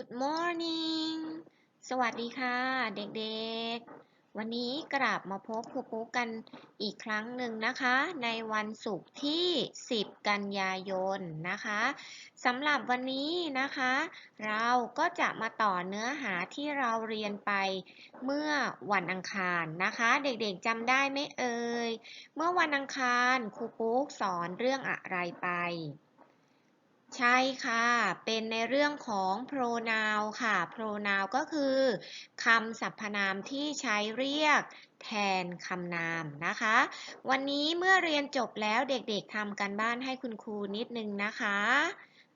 Good morning สวัสดีค่ะเด็กๆ วันนี้กลับมาพบครูปุ๊กกันอีกครั้งหนึ่งนะคะ ในวันศุกร์ที่ 10 กันยายนนะคะสำหรับวันนี้นะคะ เราก็จะมาต่อเนื้อหาที่เราเรียนไปเมื่อวันอังคารนะคะ เด็กๆจำได้ไหมเอ่ย เมื่อวันอังคารครูปุ๊กสอนเรื่องอะไรไป ใช่ค่ะ เป็นในเรื่องของ pronoun ค่ะ pronoun ก็คือคำสรรพนามที่ใช้เรียกแทนคำนามนะคะ วันนี้เมื่อเรียนจบแล้วเด็กๆทำกันบ้านให้คุณครูนิดนึงนะคะ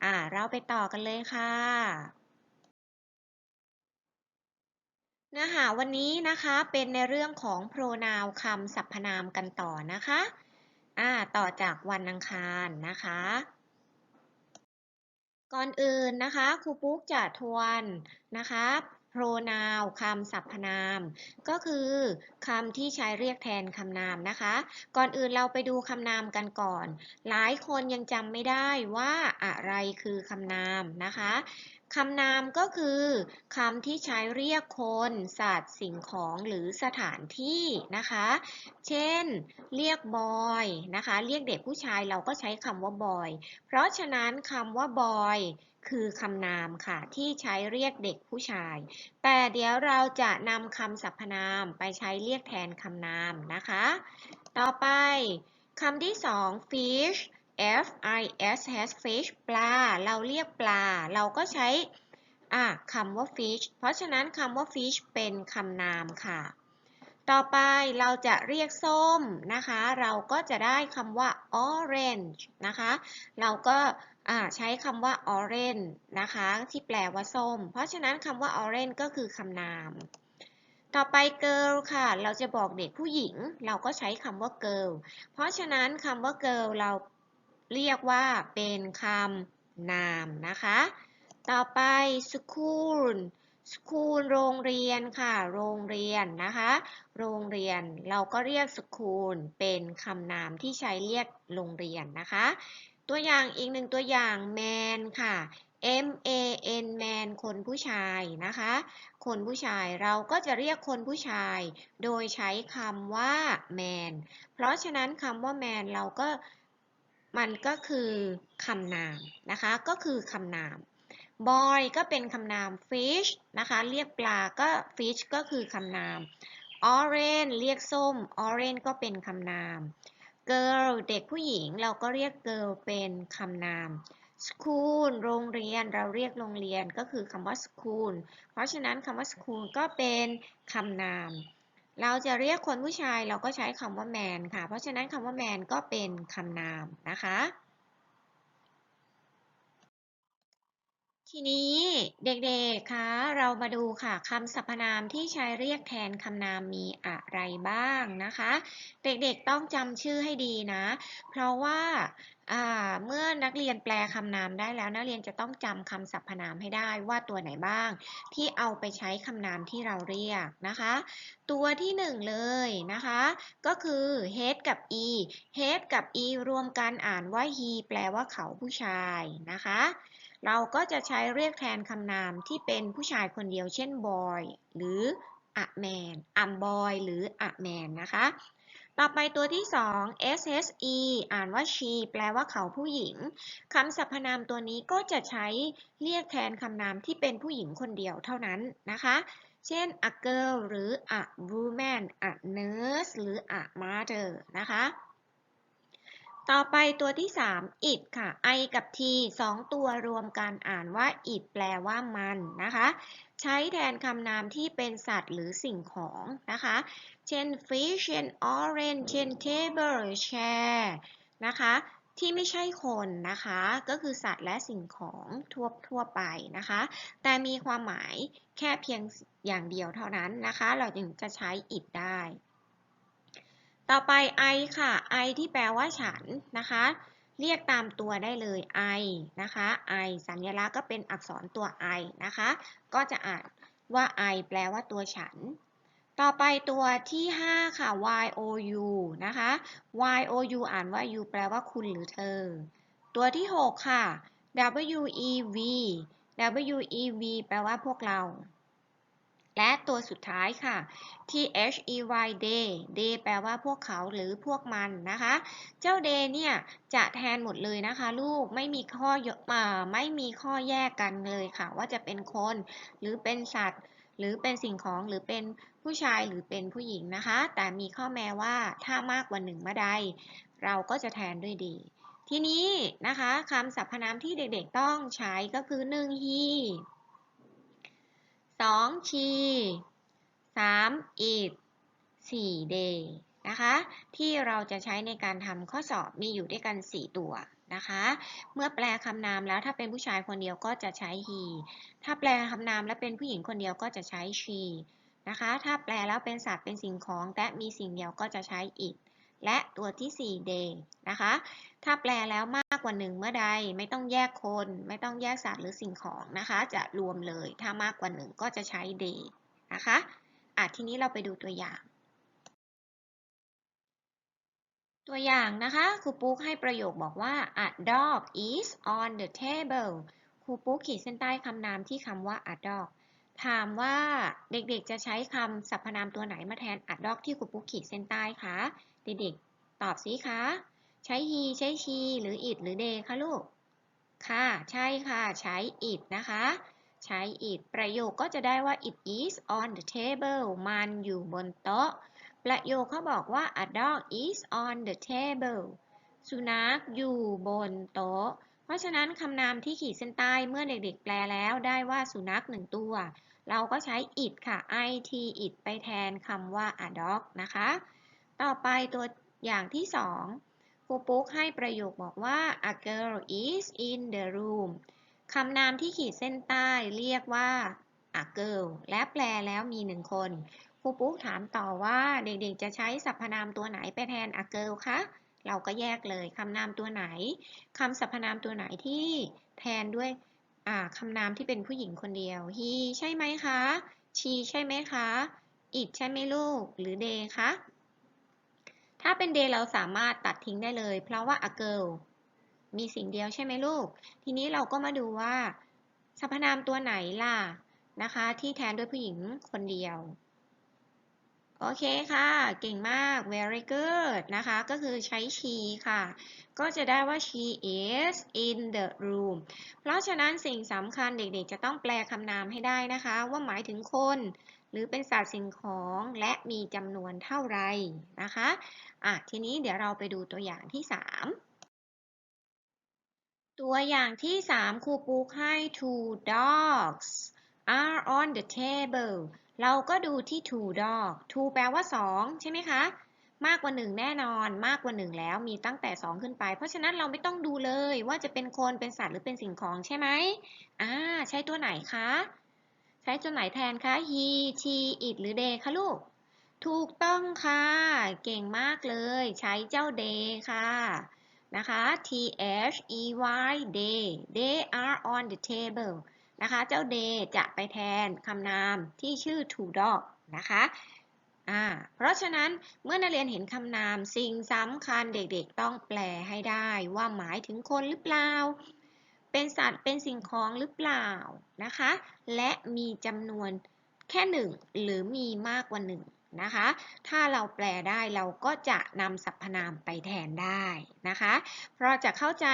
อ่า เราไปต่อกันเลยค่ะเนื้อหาวันนี้นะคะเป็นในเรื่องของ pronoun คำสรรพนามกันต่อนะคะ อ่า ต่อจากวันอังคารนะคะ ก่อนอื่นนะคะครูปุ๊กจะทวนนะคะ pronoun คำสรรพนาม ก็คือคำที่ใช้เรียกแทนคำนามนะคะ ก่อนอื่นเราไปดูคำนามกันก่อน หลายคนยังจำไม่ได้ว่าอะไรคือคำนามนะคะ คำนามก็คือคำที่ใช้เรียกคน สัตว์ สิ่งของหรือสถานที่นะคะ เช่น เรียกบอยนะคะ เรียกเด็กผู้ชายเราก็ใช้คำว่าบอย เพราะฉะนั้นคำว่าบอยคือคำนามค่ะที่ใช้เรียกเด็กผู้ชาย แต่เดี๋ยวเราจะนำคำสรรพนามไปใช้เรียกแทนคำนามนะคะ ต่อไปคำที่สอง fish F I S has fish ปลา เราเรียกปลา เราก็ใช้อะคำว่า fish เพราะฉะนั้นคำว่า fish เป็นคำนามค่ะ ต่อไปเราจะเรียกส้มนะคะ เราก็จะได้คำว่า orange นะคะ เราก็ใช้คำว่า orange นะคะ ที่แปลว่าส้ม เพราะฉะนั้นคำว่า orange ก็คือคำนาม ต่อไป girl ค่ะ เราจะบอกเด็กผู้หญิง เราก็ใช้คำว่า girl เพราะฉะนั้นคำว่า girl เรา เรียกว่าเป็นคำนามนะคะ ต่อไป school school โรงเรียนค่ะ โรงเรียนนะคะ โรงเรียนเราก็เรียก school เป็นคำนามที่ใช้เรียกโรงเรียนนะคะ ตัวอย่างอีกหนึ่งตัวอย่าง man ค่ะ M A N man คนผู้ชายนะคะ คนผู้ชายเราก็จะเรียกคนผู้ชาย โดยใช้คำว่า man เพราะฉะนั้นคำว่า man เราก็ มันก็คือคำนามนะคะ ก็คือคำนาม boy ก็เป็นคำนาม fish นะคะ เรียกปลาก็ fish ก็คือคำนาม orange เรียกส้ม orange ก็เป็นคำนาม girl เด็กผู้หญิงเราก็เรียก girl เป็นคำนาม school โรงเรียนเราเรียกโรงเรียนก็คือคำว่า school เพราะฉะนั้นคำว่า school ก็เป็นคำนาม เราจะเรียกคนผู้ชายเราก็ใช้คำว่า man ค่ะ เพราะฉะนั้นคำว่า man ก็เป็นคำนามนะคะ ทีนี้เด็กๆ คะ เรามาดูค่ะคำสรรพนามที่ใช้เรียกแทนคำนามมีอะไรบ้างนะคะ เด็กๆต้องจำชื่อให้ดีนะ เพราะว่าเมื่อนักเรียนแปลคำนามได้แล้ว นักเรียนจะต้องจำคำสรรพนามให้ได้ว่าตัวไหนบ้าง ที่เอาไปใช้คำนามที่เราเรียกนะคะ ตัวที่หนึ่งเลยนะคะ ก็คือ head กับ e head กับ e รวมกันอ่านว่า he แปลว่าเขาผู้ชายนะคะ เราก็จะใช้เรียกแทนคำนามที่เป็นผู้ชายคนเดียว เช่น boy หรือ a man a boy หรือ a man นะคะ ต่อไปตัวที่สอง SHE อ่านว่า she แปลว่าเขาผู้หญิง คำสรรพนามตัวนี้ก็จะใช้เรียกแทนคำนามที่เป็นผู้หญิงคนเดียวเท่านั้นนะคะ เช่น a girl หรือ a woman a nurse หรือ a mother นะคะ ต่อไปตัวที่ 3 it ค่ะ i กับ t สองตัวรวมกันอ่านว่า it แปลว่ามันนะคะ ใช้แทนคำนามที่เป็นสัตว์หรือสิ่งของนะคะ เช่น fish เช่น orange เช่น table chair นะคะที่ไม่ใช่คนนะคะ ก็คือสัตว์และสิ่งของทั่วทั่วไปนะคะ แต่มีความหมายแค่เพียงอย่างเดียวเท่านั้นนะคะ เราจึงจะใช้ it ได้ ต่อไป I ค่ะ I ที่แปลว่าฉันนะคะ เรียกตามตัวได้เลย I นะคะ I สัญลักษณ์ก็เป็นอักษรตัว I นะคะ ก็จะอ่านว่า I แปลว่าตัวฉัน ต่อไปตัวที่ 5 ค่ะ y o u นะคะ y o u อ่านว่า you แปลว่าคุณหรือเธอ ตัวที่ 6 ค่ะ w e v W E V แปลว่าพวกเรา และตัวสุดท้ายค่ะ T H E Y they they แปลว่าพวกเขาหรือพวกมันนะคะ เจ้า they เนี่ยจะแทนหมดเลยนะคะ ลูกไม่มีข้อยกอ่าไม่มีข้อแยกกันเลยค่ะ ว่าจะเป็นคนหรือเป็นสัตว์ หรือเป็นสิ่งของหรือเป็นผู้ชายหรือเป็นผู้หญิงนะคะ แต่มีข้อแม้ว่าถ้ามากกว่าหนึ่งเมื่อใด เราก็จะแทนด้วย they ทีนี้นะคะคำสรรพนามที่เด็กๆต้องใช้ก็คือ1 he 2 she 3 it 4 they นะคะ ที่เราจะใช้ในการทำข้อสอบมีอยู่ด้วยกัน 4 ตัวนะคะ เมื่อแปลคำนามแล้วถ้าเป็นผู้ชายคนเดียวก็จะใช้ he ถ้าแปลคำนามแล้วเป็นผู้หญิงคนเดียวก็จะใช้ she นะคะ ถ้าแปลแล้วเป็นสัตว์เป็นสิ่งของ แต่มีสิ่งเดียวก็จะใช้ it และตัวที่ 4 day นะคะ ถ้าแปลแล้วมากกว่าหนึ่งเมื่อใดไม่ต้องแยกคน ไม่ต้องแยกสัตว์หรือสิ่งของนะคะ จะรวมเลย ถ้ามากกว่าหนึ่งก็จะใช้ day นะคะอะทีนี้เราไปดูตัวอย่าง ตัวอย่างนะคะครูปุ๊กให้ประโยคบอกว่า a dog is on the table ครูปุ๊กขีดเส้นใต้คำนามที่คำว่า a dog ถามว่าเด็กๆจะใช้คำสรรพนามตัวไหนมาแทน a dog ที่ครูปุ๊กขีดเส้นใต้คะ เด็กๆ ตอบสิคะ ใช้ he ใช้ she หรือ it หรือ they คะลูก ค่ะ ใช่ค่ะ ใช้ it นะคะ ใช้ it ประโยคก็จะได้ว่า it is on the table มันอยู่บนโต๊ะ ประโยคเขาบอกว่า a dog is on the table สุนัขอยู่บนโต๊ะ เพราะฉะนั้นคำนามที่ขีดเส้นใต้เมื่อเด็กๆ แปลแล้วได้ว่าสุนัขหนึ่งตัว เราก็ใช้ it ค่ะ it it ไปแทนคำว่า a dog นะคะ ต่อไปตัวอย่างที่สองครูปุ๊กให้ประโยคบอกว่า a girl is in the room คำนามที่ขีดเส้นใต้เรียกว่า a girl และแปลแล้วมีหนึ่งคนครูปุ๊กถามต่อว่าเด็กๆจะใช้สรรพนามตัวไหนไปแทน a girl คะ เราก็แยกเลยคำนามตัวไหนคำสรรพนามตัวไหนที่แทนด้วยคำนามที่เป็นผู้หญิงคนเดียว he ใช่ไหมคะ she ใช่ไหมคะ it ใช่ไหมลูก หรือ they คะ ถ้าเป็น day เราสามารถตัดทิ้งได้เลย เพราะว่า a girl มีสิ่งเดียวใช่ไหมลูก ทีนี้เราก็มาดูว่า สรรพนามตัวไหนล่ะนะคะ ที่แทนด้วยผู้หญิงคนเดียว โอเคค่ะ เก่งมาก very good นะคะ ก็คือใช้ she ค่ะ ก็จะได้ว่า she is in the room เพราะฉะนั้นสิ่งสำคัญเด็กๆ จะต้องแปลคำนามให้ได้นะคะ ว่าหมายถึงคน หรือเป็นสัตว์สิ่งของและมีจำนวนเท่าไรนะคะอะทีนี้เดี๋ยวเราไปดูตัวอย่างที่ 3 ตัวอย่างที่ 3 ครูปุ๊กให้ two dogs are on the table เราก็ดูที่ two dog two แปลว่า 2 ใช่ไหมคะ มากกว่า 1 แน่นอน มากกว่า 1 แล้วมีตั้งแต่ 2 ขึ้นไป เพราะฉะนั้นเราไม่ต้องดูเลยว่าจะเป็นคนเป็นสัตว์หรือเป็นสิ่งของใช่ไหมอ่าใช้ตัวไหนคะ ใช้ตัวไหนแทนคะ he she it หรือ they คะลูก ถูกต้องค่ะ เก่งมากเลย ใช้เจ้า they ค่ะ นะคะ T H E Y they they are on the table นะคะ เจ้า they จะไปแทนคำนามที่ชื่อ to dog นะคะอ่าเพราะฉะนั้นเมื่อนักเรียนเห็นคำนามสิ่งสำคัญเด็กๆ ต้องแปลให้ได้ว่าหมายถึงคนหรือเปล่า เป็นสัตว์เป็นสิ่งของหรือเปล่านะคะ และมีจำนวนแค่หนึ่งหรือมีมากกว่าหนึ่งนะคะ ถ้าเราแปลได้เราก็จะนำสรรพนามไปแทนได้นะคะ เพราะจะเข้าใจ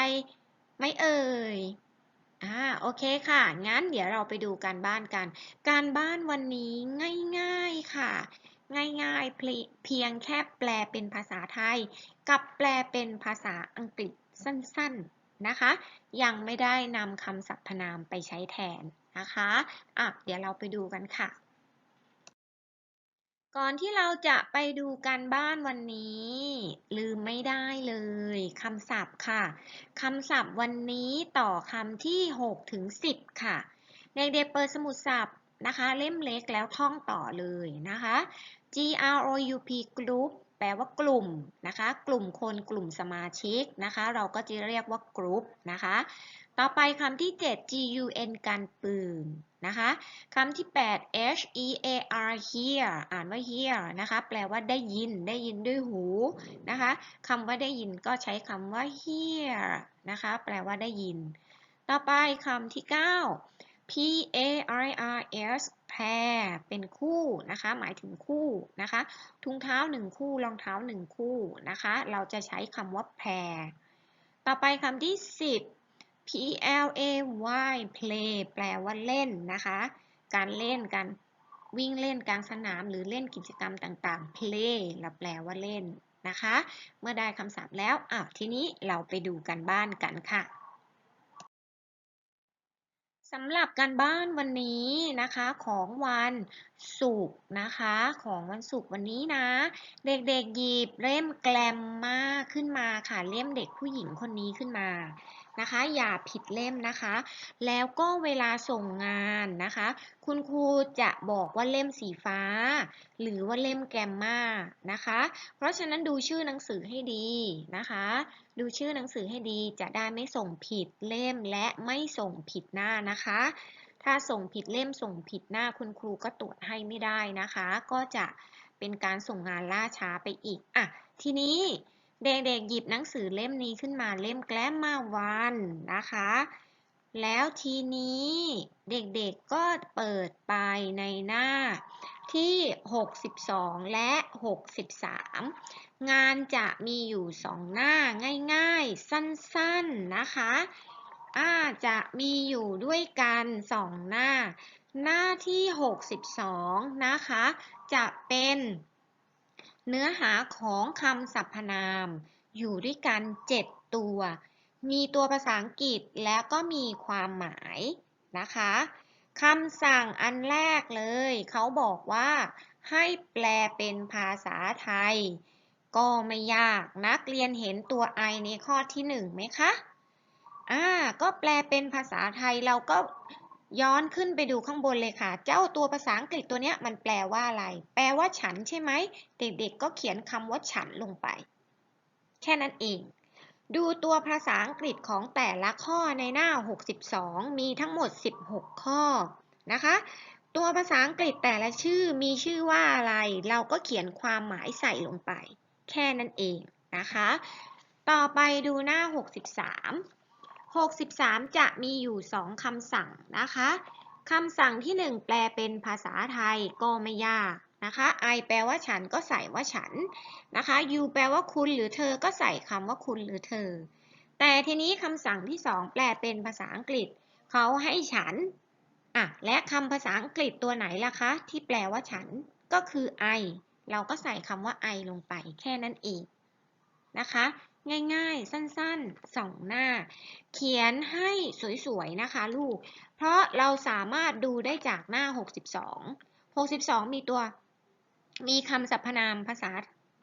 ไม่เอ่ยอ่าโอเคค่ะ งั้นเดี๋ยวเราไปดูการบ้านกัน การบ้านวันนี้ง่ายๆค่ะ ง่ายๆเพียงแค่แปลเป็นภาษาไทย กับแปลเป็นภาษาอังกฤษสั้นๆ นะคะ ยังไม่ได้นำคำสรรพนามไปใช้แทนนะคะอะเดี๋ยวเราไปดูกันค่ะ ก่อนที่เราจะไปดูการบ้านวันนี้ ลืมไม่ได้เลยคำศัพท์ค่ะคำศัพท์วันนี้ต่อคำที่6ถึง10 ค่ะเด็กๆเปิดสมุดศัพท์นะคะ เล่มเล็กแล้วท่องต่อเลยนะคะ G R O U P group แปลว่ากลุ่มนะคะ กลุ่มคนกลุ่มสมาชิกนะคะ เราก็จะเรียกว่ากรุ๊ปนะคะ ต่อไปคำที่ 7 G U N การปืนนะคะคำที่ 8 H E A R hear อ่านว่า hear นะคะ แปลว่าได้ยิน ได้ยินด้วยหูนะคะคำว่าได้ยินก็ใช้คำว่า hear นะคะ แปลว่าได้ยิน ต่อไปคำที่ 9 P A R R S pair เป็นคู่นะคะ หมายถึงคู่นะคะ ถุงเท้าหนึ่งคู่ รองเท้าหนึ่งคู่นะคะ เราจะใช้คำว่า pair ต่อไปคำที่ 10 P L A Y play แปลว่าเล่นนะคะ การเล่นการวิ่งเล่นกลางสนามหรือเล่นกิจกรรมต่างๆ play เราแปลว่าเล่นนะคะ เมื่อได้คำศัพท์แล้วอ้าวทีนี้เราไปดูกันบ้านกันค่ะ สำหรับการบ้านวันนี้นะคะของวันศุกร์นะคะของวันศุกร์วันนี้นะ เด็กๆหยิบเล่มแกลมมาขึ้นมาค่ะเล่มเด็กผู้หญิงคนนี้ขึ้นมา นะคะ อย่าผิดเล่มนะคะ แล้วก็เวลาส่งงานนะคะ คุณครูจะบอกว่าเล่มสีฟ้า หรือว่าเล่มแกมมานะคะ เพราะฉะนั้นดูชื่อหนังสือให้ดีนะคะ ดูชื่อหนังสือให้ดีจะได้ไม่ส่งผิดเล่มและไม่ส่งผิดหน้านะคะ ถ้าส่งผิดเล่มส่งผิดหน้าคุณครูก็ตรวจให้ไม่ได้นะคะ ก็จะเป็นการส่งงานล่าช้าไปอีกอะทีนี้ เด็กๆหยิบหนังสือเล่มนี้ขึ้นมาเล่มแกล้มมาวันนะคะ แล้วทีนี้เด็กๆก็เปิดไปในหน้าที่ 62 และ 63 งานจะมีอยู่ 2 หน้าง่ายๆ สั้นๆนะคะอาจะมีอยู่ด้วยกัน 2 หน้า หน้าที่ 62 นะคะ จะเป็น เนื้อหาของคำสรรพนาม อยู่ด้วยกัน 7 ตัว มีตัวภาษาอังกฤษแล้วก็มีความหมายนะคะคำสั่งอันแรกเลย เขาบอกว่า ให้แปลเป็นภาษาไทย ก็ไม่ยากนักเรียนเห็นตัว i ในข้อที่1ไหมคะอ่าก็แปลเป็นภาษาไทยเราก็ ย้อนขึ้นไปดูข้างบนเลยค่ะ เจ้าตัวภาษาอังกฤษตัวเนี้ยมันแปลว่าอะไร แปลว่าฉันใช่ไหม เด็กๆ ก็เขียนคำว่าฉันลงไป แค่นั้นเอง ดูตัวภาษาอังกฤษของแต่ละข้อในหน้า 62 มีทั้งหมด 16 ข้อนะคะ ตัวภาษาอังกฤษแต่ละชื่อมีชื่อว่าอะไร เราก็เขียนความหมายใส่ลงไป แค่นั้นเองนะคะ ต่อไปดูหน้า 63 63 จะมีอยู่ 2คำสั่งนะคะคำสั่งที่ 1 แปลเป็นภาษาไทยก็ไม่ยากนะคะ I แปลว่าฉันก็ใส่ว่าฉันนะคะ you แปลว่าคุณหรือเธอก็ใส่คำว่าคุณหรือเธอ แต่ทีนี้คำสั่งที่ 2 แปลเป็นภาษาอังกฤษ เขาให้ฉันอะและคำภาษาอังกฤษตัวไหนล่ะคะ ที่แปลว่าฉันก็คือ I เราก็ใส่คำว่า I ลงไปแค่นั้นเองนะคะ ง่ายๆ สั้นๆสองหน้า เขียนให้สวยๆนะคะลูก เพราะเราสามารถดูได้จากหน้า 62 62 มีตัว มีคำสรรพนามภาษา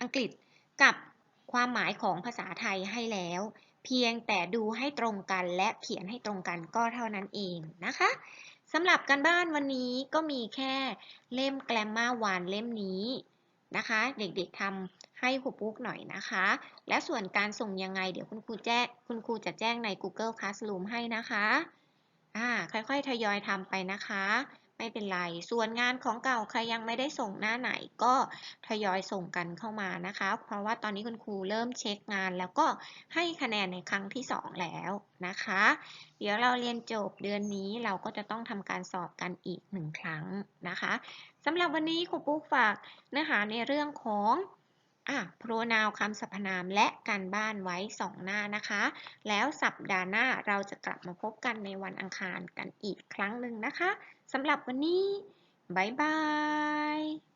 อังกฤษกับความหมายของภาษาไทยให้แล้ว เพียงแต่ดูให้ตรงกันและเขียนให้ตรงกันก็เท่านั้นเองนะคะสำหรับการบ้านวันนี้ก็มีแค่เล่มแกลมมาวานเล่มนี้นะคะ เด็กๆทำ ให้ครูปุ๊กหน่อยนะคะ และส่วนการส่งยังไงเดี๋ยวคุณครูแจ้งคุณครูจะแจ้งใน Google Classroom ให้นะคะอ่าค่อยๆ ทยอยทำไปนะคะ ไม่เป็นไร ส่วนงานของเก่าใครยังไม่ได้ส่งหน้าไหนก็ทยอยส่งกันเข้ามานะคะ เพราะว่าตอนนี้คุณครูเริ่มเช็คงานแล้วก็ให้คะแนนในครั้งที่ 2 แล้วนะคะ เดี๋ยวเราเรียนจบเดือนนี้เราก็จะต้องทำการสอบกันอีกหนึ่งครั้งนะคะสำหรับวันนี้ครูปุ๊กฝากเนื้อหาในเรื่องของ อะ pronoun คำสรรพนามและการบ้านไว้ 2 หน้านะคะ แล้วสัปดาห์หน้าเราจะกลับมาพบกันในวันอังคารกันอีกครั้งหนึ่งนะคะสำหรับวันนี้ บ๊ายบาย